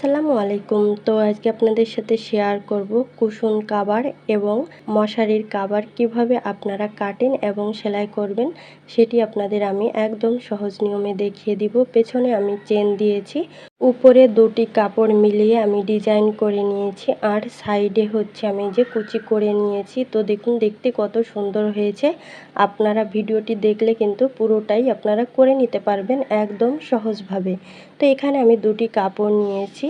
আসসালামু আলাইকুম। তো আজকে আপনাদের সাথে শেয়ার করব কুশন কাবার এবং মশারির কাবার কীভাবে আপনারা কাটেন এবং সেলাই করবেন, সেটি আপনাদের আমি একদম সহজ নিয়মে দেখিয়ে দিব। পেছনে আমি চেন দিয়েছি। উপরে দুটি কাপড় মিলিয়ে আমি ডিজাইন করে নিয়েছি, আর সাইডে হচ্ছে আমি যে কুচি করে নিয়েছি। তো দেখুন, দেখতে কত সুন্দর হয়েছে। আপনারা ভিডিওটি দেখলে কিন্তু পুরোটাই আপনারা করে নিতে পারবেন একদম সহজভাবে। তো এখানে আমি দুটি কাপড় নিয়েছি।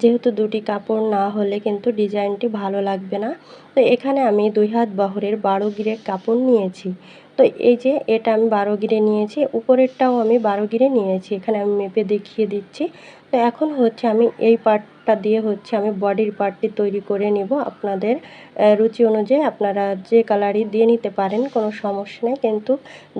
যেহেতু দুটি কাপড় না হলে কিন্তু ডিজাইনটি ভালো লাগবে না। তো এখানে আমি দুই হাত বহরের বারো গিরের কাপড় নিয়েছি। তো এই যে এটা আমি বারো গিরে নিয়েছি, উপরেরটাও আমি বারো গিরে নিয়েছি। এখানে আমি মেপে দেখিয়ে দিচ্ছি। তো এখন হচ্ছে আমি এই পার্টটা দিয়ে হচ্ছে আমি বডির পার্টটি তৈরি করে নিব। আপনাদের রুচি অনুযায়ী আপনারা যে কালারই দিয়ে নিতে পারেন, কোনো সমস্যা নেই। কিন্তু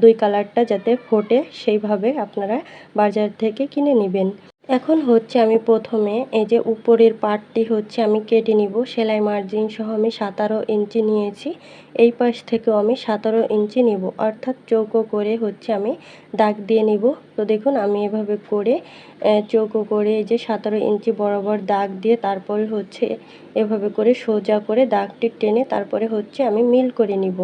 দুই কালারটা যাতে ফোটে, সেইভাবে আপনারা বাজার থেকে কিনে নেবেন। এখন হচ্ছে আমি প্রথমে এই যে উপরের পার্টটি হচ্ছে আমি কেটে নিব। সেলাই মার্জিন সহ আমি সাতারো ইঞ্চি নিয়েছি। এই পাশ থেকেও আমি সাতারো ইঞ্চি নিব। অর্থাৎ চৌকো করে হচ্ছে আমি দাগ দিয়ে নিব। তো দেখুন আমি এভাবে করে চৌকো করে এই যে সতেরো ইঞ্চি বরাবর দাগ দিয়ে তারপরে হচ্ছে এভাবে করে সোজা করে দাগটি টেনে তারপরে হচ্ছে আমি মিল করে নিব।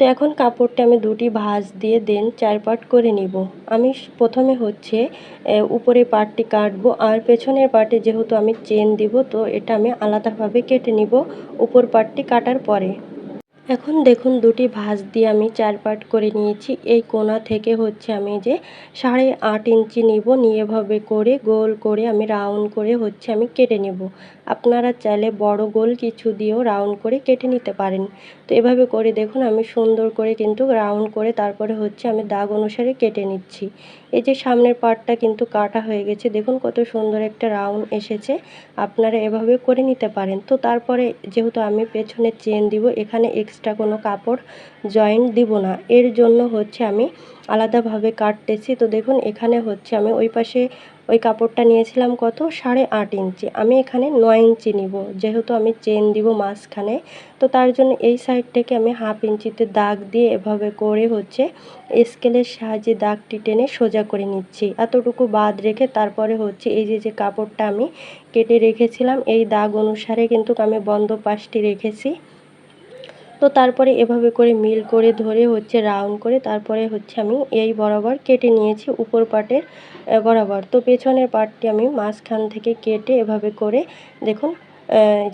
তো এখন কাপড়টা আমি দুটি ভাঁজ দিয়ে দেন চার পাট করে নিব। আমি প্রথমে হচ্ছে উপরে পাটটি কাটবো আর পেছনের পাটে যেহেতু আমি চেন দিব, তো এটা আমি আলাদাভাবে কেটে নিব উপর পাটটি কাটার পরে। এখন দেখুন, দুটি ভাঁজ দিয়ে আমি চার পাট করে নিয়েছি। এই কোনা থেকে হচ্ছে আমি যে সাড়ে আট ইঞ্চি নিব, নিয়ে এভাবে করে, গোল করে আমি রাউন্ড করে হচ্ছে আমি কেটে নেব। আপনারা চাইলে বড় গোল কিছু দিয়েও রাউন্ড করে কেটে নিতে পারেন। তো এভাবে করে দেখুন, আমি সুন্দর করে কিন্তু রাউন্ড করে তারপরে হচ্ছে আমি দাগ অনুসারে কেটে নিচ্ছি। এই যে সামনের পার্টটা কিন্তু কাটা হয়ে গেছে, দেখুন কত সুন্দর একটা রাউন্ড এসেছে। আপনারা এভাবে করে নিতে পারেন। তো তারপরে যেহেতু আমি পেছনে চেন দিব, এখানে এক্সট্রা কোনো কাপড় জয়েন্ট দিব না। এর জন্য হচ্ছে আমি আলাদাভাবে কাটতেছি। তো দেখুন, এখানে হচ্ছে আমি ওই পাশে ওই কাপড়টা নিয়েছিলাম কত? সাড়ে আট ইঞ্চি। আমি এখানে নয় ইঞ্চি নিব। যেহেতু আমি চেন দিব মাঝখানে, তো তার জন্য এই সাইড থেকে আমি হাফ ইঞ্চিতে দাগ দিয়ে এভাবে করে হচ্ছে স্কেলের সাহায্যে দাগটি টেনে সোজা করে নিচ্ছি। এতটুকু বাদ রেখে তারপরে হচ্ছে এই যে যে কাপড়টা আমি কেটে রেখেছিলাম, এই দাগ অনুসারে কিন্তু আমি বন্ধ পাশটি রেখেছি। তো তারপরে এভাবে করে মিল করে ধরে হচ্ছে রাউন্ড করে তারপরে হচ্ছে আমি এই বরাবর কেটে নিয়েছি উপর পাটের বরাবর। তো পেছনের পাটটি আমি মাঝখান থেকে কেটে এভাবে করে দেখুন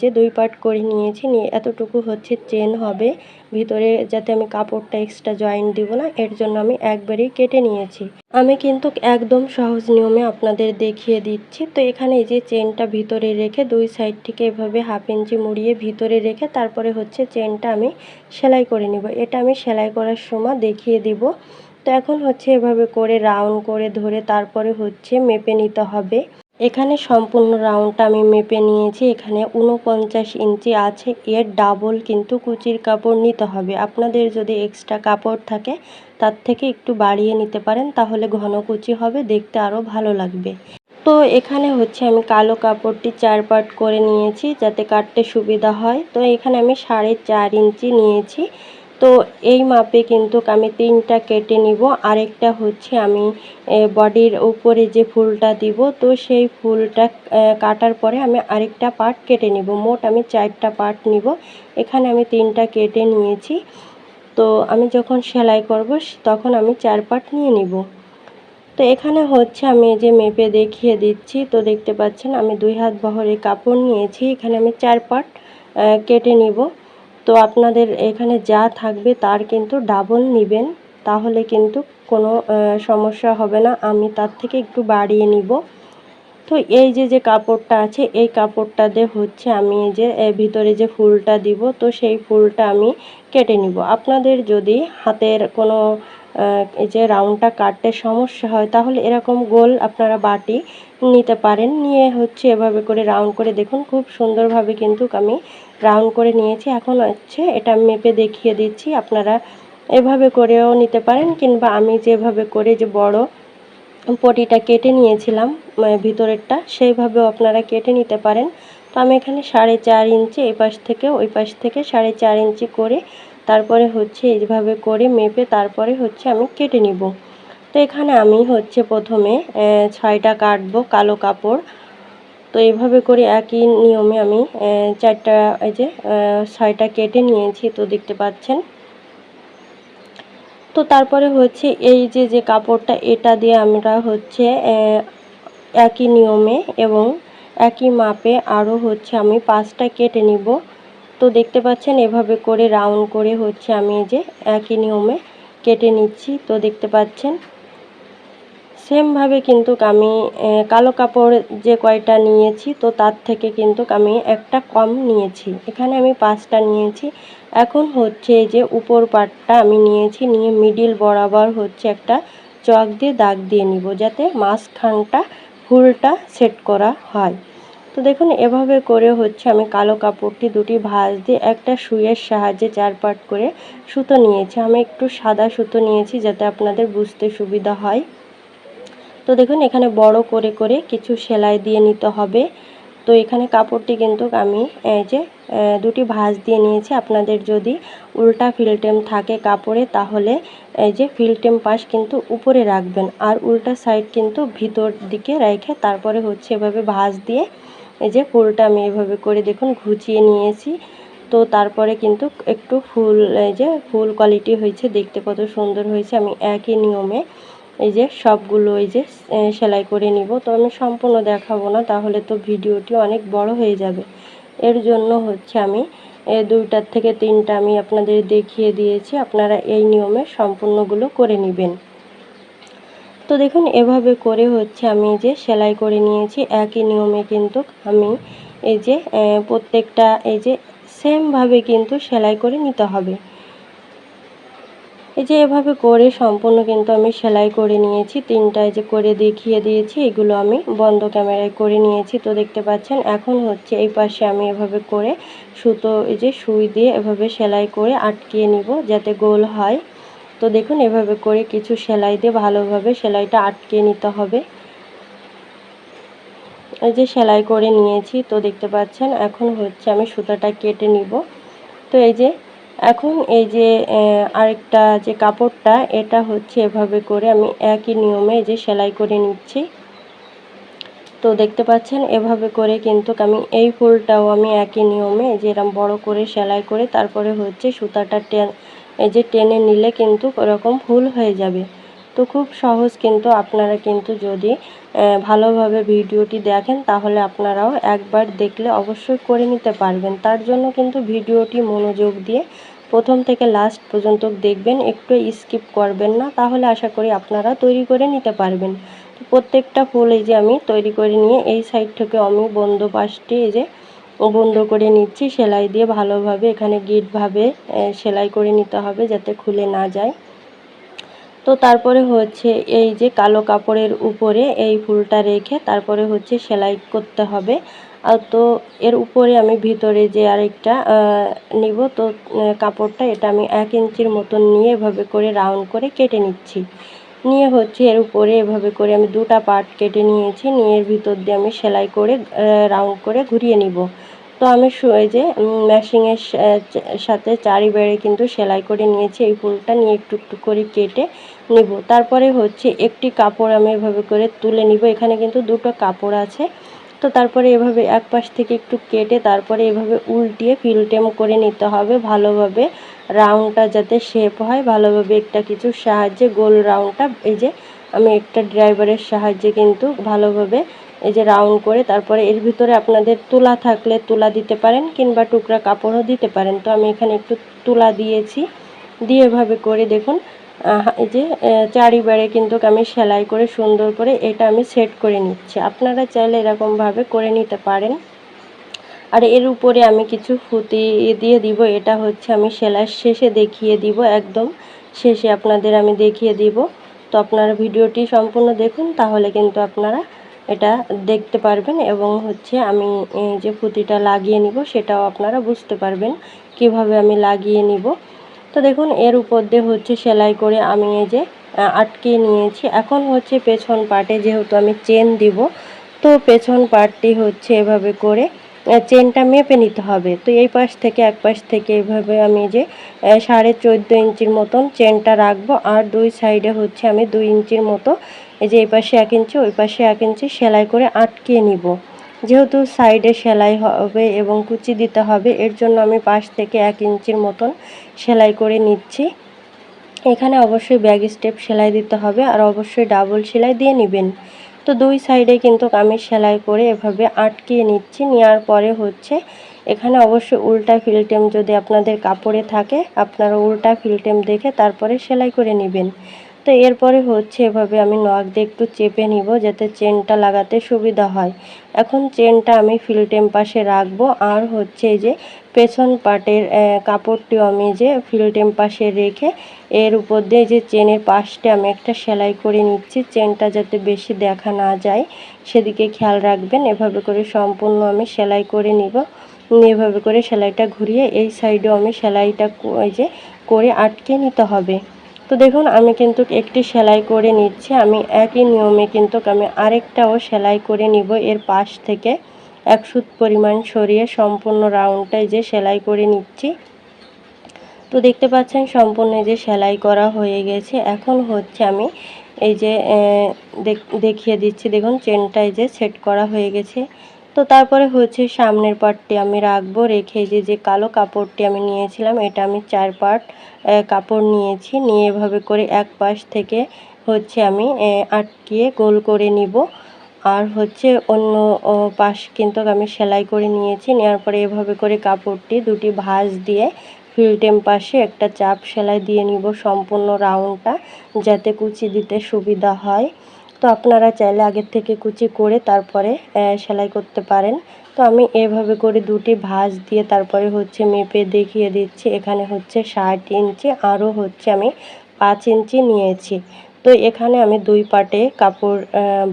যে দুই পার্ট করে নিয়েছি, নিয়ে এতটুকু হচ্ছে চেন হবে। ভিতরে যাতে আমি কাপড়টা এক্সট্রা জয়েন দিব না, এর জন্য আমি একবারেই কেটে নিয়েছি। আমি কিন্তু একদম সহজ নিয়মে আপনাদের দেখিয়ে দিচ্ছি। তো এখানে এই যে চেনটা ভিতরে রেখে দুই সাইড থেকে এভাবে হাফ ইঞ্চি মুড়িয়ে ভিতরে রেখে তারপরে হচ্ছে চেনটা আমি সেলাই করে নিব। এটা আমি সেলাই করার সময় দেখিয়ে দিব। তো এখন হচ্ছে এভাবে করে রাউন্ড করে ধরে তারপরে হচ্ছে মেপে নিতে হবে। এখানে সম্পূর্ণ রাউন্ডটা আমি মেপে নিয়েছি। এখানে উনপঞ্চাশ ইঞ্চি আছে। এর ডাবল কিন্তু কুচির কাপড় নিতে হবে। আপনাদের যদি এক্সট্রা কাপড় থাকে, তার থেকে একটু বাড়িয়ে নিতে পারেন, তাহলে ঘন কুচি হবে, দেখতে আরও ভালো লাগবে। তো এখানে হচ্ছে আমি কালো কাপড়টি চার পাট করে নিয়েছি যাতে কাটতে সুবিধা হয়। তো এখানে আমি সাড়ে চার ইঞ্চি নিয়েছি। তো এই মাপে কিন্তু আমি তিনটা কেটে নিব। আরেকটা হচ্ছে আমি বডির উপরে যে ফুলটা দিব, তো সেই ফুলটা কাটার পরে আমি আরেকটা পার্ট কেটে নিব। মোট আমি চারটা পার্ট নিব। এখানে আমি তিনটা কেটে নিয়েছি। তো আমি যখন সেলাই করব, তখন আমি চার পার্ট নিয়ে নিব। তো এখানে হচ্ছে আমি যে মেপে দেখিয়ে দিচ্ছি, তো দেখতে পাচ্ছেন আমি দুই হাত বহরে কাপড় নিয়েছি। এখানে আমি চার পার্ট কেটে নিব। তো আপনাদের এখানে যা থাকবে তার কিন্তু ডাবল নেবেন, তাহলে কিন্তু কোনো সমস্যা হবে না। আমি তার থেকে একটু বাড়িয়ে নিব। তো এই যে যে কাপড়টা আছে, এই কাপড়টা দিয়ে হচ্ছে আমি যে ভিতরে যে ফুলটা দিব, তো সেই ফুলটা আমি কেটে নিব। আপনাদের যদি হাতের কোনো এই যে রাউন্ডটা কাটতে সমস্যা হয়, তাহলে এরকম গোল আপনারা বাটি নিতে পারেন। নিয়ে হচ্ছে এভাবে করে রাউন্ড করে দেখুন, খুব সুন্দরভাবে কিন্তু আমি রাউন্ড করে নিয়েছি। এখন হচ্ছে এটা মেপে দেখিয়ে দিচ্ছি। আপনারা এভাবে করেও নিতে পারেন কিংবা আমি যেভাবে করে যে বড় পটিটা কেটে নিয়েছিলাম ভিতরেরটা, সেইভাবেও আপনারা কেটে নিতে পারেন। তো আমি এখানে সাড়ে চার ইঞ্চি এই পাশ থেকে, ওই পাশ থেকে সাড়ে চার ইঞ্চি করে তারপরে হচ্ছে এইভাবে করে মেপে তারপরে হচ্ছে আমি কেটে নিব। তো এখানে আমি হচ্ছে প্রথমে ছয়টা কাটবো কালো কাপড়। তো এইভাবে করে একই নিয়মে আমি চারটা, এই যে ছয়টা কেটে নিয়েছি, তো দেখতে পাচ্ছেন। তো তারপরে হচ্ছে এই যে যে কাপড়টা, এটা দিয়ে আমরা হচ্ছে একই নিয়মে এবং একই মাপে আরও হচ্ছে আমি পাঁচটা কেটে নিব। তো দেখতে পাচ্ছেন, এভাবে করে রাউন্ড করে হচ্ছে আমি এই যে, একই নিয়মে কেটে নিচ্ছি। তো দেখতে পাচ্ছেন সেমভাবে কিন্তু আমি কালো কাপড় যে কয়টা নিয়েছি, তো তার থেকে কিন্তু আমি একটা কম নিয়েছি। এখানে আমি পাঁচটা নিয়েছি। এখন হচ্ছে যে উপর পাটটা আমি নিয়েছি, নিয়ে মিডিল বরাবর হচ্ছে একটা চক দিয়ে দাগ দিয়ে নিব, যাতে মাঝখানটা ফুলটা সেট করা হয়। তো দেখুন, এভাবে করে হচ্ছে আমি কালো কাপড়টি দুটি ভাঁজ দিয়ে একটা সুইয়ের সাহায্যে চার পাট করে সুতো নিয়েছি। আমি একটু সাদা সুতো নিয়েছি, যাতে আপনাদের বুঝতে সুবিধা হয়। তো দেখুন, এখানে বড় করে করে কিছু সেলাই দিয়ে নিতে হবে। তো এখানে কাপড়টি কিন্তু আমি, এই যে দুটি ভাঁজ দিয়ে নিয়েছি। আপনাদের যদি উল্টা ফিল্টেম থাকে কাপড়ে, তাহলে এই যে ফিল্টেম পাশ কিন্তু উপরে রাখবেন। আর উল্টা সাইড কিন্তু ভিতর দিকে রেখে তারপরে হচ্ছে এভাবে ভাঁজ দিয়ে এই যে ফুলটা আমি এভাবে করে দেখুন ঘুচিয়ে নিয়েছি। তো তারপরে কিন্তু একটু ফুল, এই যে ফুল কোয়ালিটি হয়েছে, দেখতে কত সুন্দর হয়েছে। আমি একই নিয়মে এই যে সবগুলো এই যে সেলাই করে নিব। তো আমি সম্পূর্ণ দেখাবো না, তাহলে তো ভিডিওটি অনেক বড় হয়ে যাবে। এর জন্য হচ্ছে আমি দুইটার থেকে তিনটা আমি আপনাদের দেখিয়ে দিয়েছি। আপনারা এই নিয়মে সম্পূর্ণগুলো করে নেবেন। তো দেখুন, এভাবে করে হচ্ছে আমি যে সেলাই করে নিয়েছি, একই নিয়মে কিন্তু আমি এই যে প্রত্যেকটা এই যে সেমভাবে কিন্তু সেলাই করে নিতে হবে। এই যে এভাবে করে সম্পূর্ণ কিন্তু আমি সেলাই করে নিয়েছি। তিনটায় যে করে দেখিয়ে দিয়েছি, এগুলো আমি বন্ধ ক্যামেরায় করে নিয়েছি। তো দেখতে পাচ্ছেন, এখন হচ্ছে এই পাশে আমি এভাবে করে সুতো, এই যে সুই দিয়ে এভাবে সেলাই করে আটকিয়ে নিব যাতে গোল হয়। তো দেখুন, এভাবে করে কিছু সেলাই দিয়ে ভালোভাবে সেলাইটা আটকে নিতে হবে। এই যে সেলাই করে নিয়েছি, তো দেখতে পাচ্ছেন, এখন হচ্ছে আমি সুতাটা কেটে নিব। তো এই যে এখন এই যে আরেকটা যে কাপড়টা, এটা হচ্ছে এভাবে করে আমি একই নিয়মে যে সেলাই করে নিচ্ছি। তো দেখতে পাচ্ছেন, এভাবে করে কিন্তু আমি এই ফুলটাও আমি একই নিয়মে যে এরকম বড় করে সেলাই করে তারপরে হচ্ছে সুতাটা টেন, এই যে টেনে নিলে কিন্তু ওরকম ফুল হয়ে যাবে। তো খুব সহজ কিন্তু আপনারা কিন্তু যদি ভালোভাবে ভিডিওটি দেখেন তাহলে আপনারাও একবার দেখলে অবশ্যই করে নিতে পারবেন। তার জন্য কিন্তু ভিডিওটি মনোযোগ দিয়ে প্রথম থেকে লাস্ট পর্যন্ত দেখবেন, একটু স্কিপ করবেন না, তাহলে আশা করি আপনারা তৈরি করে নিতে পারবেন। তো প্রত্যেকটা ফুল এই যে আমি তৈরি করে নিয়ে এই সাইড থেকে আমি বন্ধ পাশটি এই যে বন্ধ করে নিচ্ছি, সেলাই দিয়ে ভালোভাবে এখানে গিটভাবে সেলাই করে নিতে হবে যাতে খুলে না যায়। তো তারপরে হচ্ছে এই যে কালো কাপড়ের উপরে এই ফুলটা রেখে তারপরে হচ্ছে সেলাই করতে হবে। তো এর উপরে আমি ভিতরে যে আরেকটা নিব, তো কাপড়টা এটা আমি এক ইঞ্চির মতন নিয়ে এভাবে করে রাউন্ড করে কেটে নিচ্ছি। নিয়ে হচ্ছে এর উপরে এভাবে করে আমি দুটা পার্ট কেটে নিয়েছি। নিয়ে এর ভিতর দিয়ে আমি সেলাই করে রাউন্ড করে ঘুরিয়ে নিব। তো আমি এই যে ম্যাশিংয়ের সাথে চারি বেড়ে কিন্তু সেলাই করে নিয়েছি। এই ফুলটা নিয়ে একটু একটু করে কেটে নিব। তারপরে হচ্ছে একটি কাপড় আমি এভাবে করে তুলে নিব। এখানে কিন্তু দুটো কাপড় আছে। তো তারপরে এভাবে এক পাশ থেকে একটু কেটে তারপরে এভাবে উল্টিয়ে ফিলটেম করে নিতে হবে। ভালোভাবে রাউন্ডটা যাতে শেপ হয়, ভালোভাবে একটা কিছুর সাহায্যে গোল রাউন্ডটা, এই যে আমি একটা ড্রাইভারের সাহায্যে কিন্তু ভালোভাবে এই যে রাউন্ড করে তারপরে এর ভিতরে আপনাদের তুলা থাকলে তুলা দিতে পারেন কিংবা টুকরা কাপড়ও দিতে পারেন। তো আমি এখানে একটু তুলা দিয়েছি। দিয়ে এভাবে করে দেখুন এই যে চারিবারে কিন্তু আমি সেলাই করে সুন্দর করে এটা আমি সেট করে নিচ্ছি। আপনারা চাইলে এরকমভাবে করে নিতে পারেন। আর এর উপরে আমি কিছু ফুতি দিয়ে দিব। এটা হচ্ছে আমি সেলাই শেষে দেখিয়ে দিব, একদম শেষে আপনাদের আমি দেখিয়ে দিব। তো আপনারা ভিডিওটি সম্পূর্ণ দেখুন, তাহলে কিন্তু আপনারা এটা দেখতে পারবেন এবং হচ্ছে আমি যে ফুতিটা লাগিয়ে নিব সেটাও আপনারা বুঝতে পারবেন কীভাবে আমি লাগিয়ে নিব। তো দেখুন, এর উপর দিয়ে হচ্ছে সেলাই করে আমি এই যে আটকে নিয়েছি। এখন হচ্ছে পেছন পার্টে যেহেতু আমি চেন দিব, তো পেছন পার্টটি হচ্ছে এভাবে করে চেনটা মেপে নিতে হবে। তো এই পাশ থেকে, এক পাশ থেকে এভাবে আমি যে সাড়ে চোদ্দ ইঞ্চির মতন চেনটা রাখব। আর দুই সাইডে হচ্ছে আমি দুই ইঞ্চির মতো এই যে এই পাশে এক ইঞ্চি, ওই পাশে এক ইঞ্চি সেলাই করে আটকে নিব। যেহেতু সাইডে সেলাই হবে এবং কুচি দিতে হবে, এর জন্য আমি পাশ থেকে এক ইঞ্চির মতন সেলাই করে নিচ্ছি। এখানে অবশ্যই ব্যাগ স্টেপ সেলাই দিতে হবে আর অবশ্যই ডাবল সেলাই দিয়ে নেবেন। তো দুই সাইডে কিন্তু আমি সেলাই করে এভাবে আটকিয়ে নিচ্ছি। নেওয়ার পরে হচ্ছে এখানে অবশ্যই উল্টা ফিলটেম যদি আপনাদের কাপড়ে থাকে, আপনারা উল্টা ফিলটেম দেখে তারপরে সেলাই করে নেবেন। তো এরপরে হচ্ছে এভাবে আমি নখ দিয়ে একটু চেপে নিব যাতে চেনটা লাগাতে সুবিধা হয়। এখন চেনটা আমি ফিলটেম পাশে রাখব। আর হচ্ছে এই যে পেছন পাটের কাপড়টিও আমি যে ফিলটেম পাশে রেখে এর উপর দিয়ে যে চেনের পাশটা আমি একটা সেলাই করে নিচ্ছি। চেনটা যাতে বেশি দেখা না যায়, সেদিকে খেয়াল রাখবেন। এভাবে করে সম্পূর্ণ আমি সেলাই করে নিব। এভাবে করে সেলাইটা ঘুরিয়ে এই সাইডেও আমি সেলাইটা ওই যে করে আটকে নিতে হবে। তো দেখুন, আমি কিন্তু একটি সেলাই করে নিচ্ছি। আমি একই নিয়মে কিন্তু আমি আরেকটাও সেলাই করে নিব। এর পাশ থেকে এক সুত পরিমাণ সরিয়ে সম্পূর্ণ রাউন্ডটাই যে সেলাই করে নিচ্ছি। তো দেখতে পাচ্ছেন, সম্পূর্ণ যে সেলাই করা হয়ে গেছে। এখন হচ্ছে আমি এই যে দেখিয়ে দিচ্ছি। দেখুন, চেনটাই যে সেট করা হয়ে গেছে। তো তারপরে হচ্ছে সামনের পার্টটি আমি রাখব, রেখে যে যে কালো কাপড়টি আমি নিয়েছিলাম, এটা আমি চার পার্ট কাপড় নিয়েছি। নিয়ে এভাবে করে এক পাশ থেকে হচ্ছে আমি আটকিয়ে গোল করে নিব। আর হচ্ছে অন্য পাশ কিন্তু আমি সেলাই করে নিয়েছি। নেওয়ার পরে এভাবে করে কাপড়টি দুটি ভাঁজ দিয়ে ফিল্টেম পাশে একটা চাপ সেলাই দিয়ে নিব সম্পূর্ণ রাউন্ডটা, যাতে কুচি দিতে সুবিধা হয়। তো আপনারা চাইলে আগের থেকে কুচি করে তারপরে সেলাই করতে পারেন। তো আমি এভাবে করে দুটি ভাঁজ দিয়ে তারপরে হচ্ছে মেপে দেখিয়ে দিচ্ছি। এখানে হচ্ছে ষাট ইঞ্চি, আরও হচ্ছে আমি পাঁচ ইঞ্চি নিয়েছি। তো এখানে আমি দুই পাটে কাপড়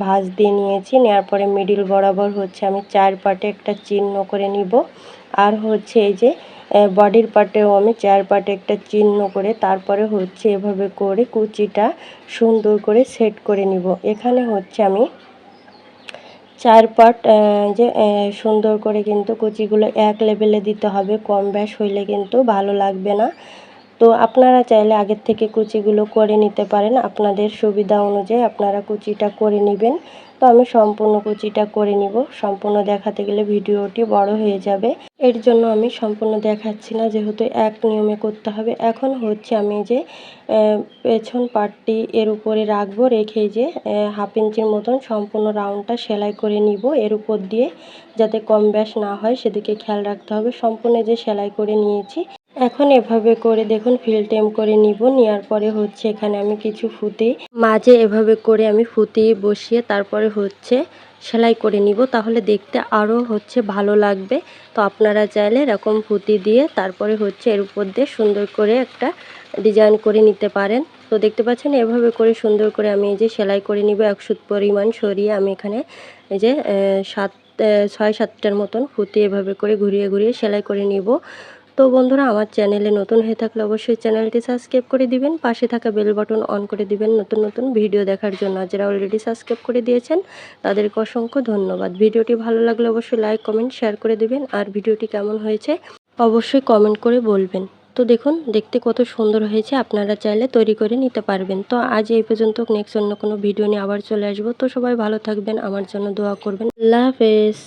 ভাঁজ দিয়ে নিয়েছি। নেওয়ার পরে মিডিল বরাবর হচ্ছে আমি চার পাটে একটা চিহ্ন করে নিব। আর হচ্ছে এই যে বডির পার্টেও আমি চার পার্টে একটা চিহ্ন করে তারপরে হচ্ছে এভাবে করে কুচিটা সুন্দর করে সেট করে নিব। এখানে হচ্ছে আমি চার পার্ট যে সুন্দর করে কিন্তু কুচিগুলো এক লেভেলে দিতে হবে। কম ব্যাস হইলে কিন্তু ভালো লাগবে না। তো আপনারা চাইলে আগের থেকে কুচিগুলো করে নিতে পারেন। আপনাদের সুবিধা অনুযায়ী আপনারা কুচিটা করে নেবেন। তো আমি সম্পূর্ণ কুচিটা করে নিব। সম্পূর্ণ দেখাতে গেলে ভিডিওটি বড় হয়ে যাবে। এর জন্য আমি সম্পূর্ণ দেখাচ্ছি না, যেহেতু এক নিয়মে করতে হবে। এখন হচ্ছে আমি যে পেছন পাটটি এর উপরে রাখব, রেখে যে হাফ ইঞ্চির মতন সম্পূর্ণ রাউন্ডটা সেলাই করে নিব। এর উপর দিয়ে যাতে কম ব্যাস না হয়, সেদিকে খেয়াল রাখতে হবে। সম্পূর্ণ যে সেলাই করে নিয়েছি এখন এভাবে করে দেখুন ফিল টেম করে নিব, নেওয়ার পরে হচ্ছে এখানে আমি কিছু ফুতে মাঝে এভাবে করে আমি ফুতে বসিয়ে তারপরে হচ্ছে সেলাই করে নিব, তাহলে দেখতে আরও হচ্ছে ভালো লাগবে। তো আপনারা চাইলে এরকম ফুতি দিয়ে তারপরে হচ্ছে এর উপর দিয়ে সুন্দর করে একটা ডিজাইন করে নিতে পারেন। তো দেখতে পাচ্ছেন, এভাবে করে সুন্দর করে আমি এই যে সেলাই করে নিব একশো পরিমাণ সরিয়ে আমি এখানে এই যে সাত ছয়, সাতটার মতন ফুতি এভাবে করে ঘুরিয়ে ঘুরিয়ে সেলাই করে নিব। তো বন্ধুরা, আমার চ্যানেলে নতুন হয়ে থাকলে অবশ্যই চ্যানেলটি সাবস্ক্রাইব করে দিবেন, পাশে থাকা বেল বাটন অন করে দিবেন নতুন নতুন ভিডিও দেখার জন্য। যারা অলরেডি সাবস্ক্রাইব করে দিয়েছেন, তাদেরকে অসংখ্য ধন্যবাদ। ভিডিওটি ভালো লাগলে অবশ্যই লাইক, কমেন্ট, শেয়ার করে দিবেন। আর ভিডিওটি কেমন হয়েছে, অবশ্যই কমেন্ট করে বলবেন। তো দেখুন, দেখতে কত সুন্দর হয়েছে, আপনারা চাইলে তৈরি করে নিতে পারবেন। তো আজ এই পর্যন্ত নেক্সট অন্য কোনো ভিডিও নিয়ে আবার চলে আসব। তো সবাই ভালো থাকবেন, আমার জন্য দোয়া করবেন। আল্লাহ হাফেজ।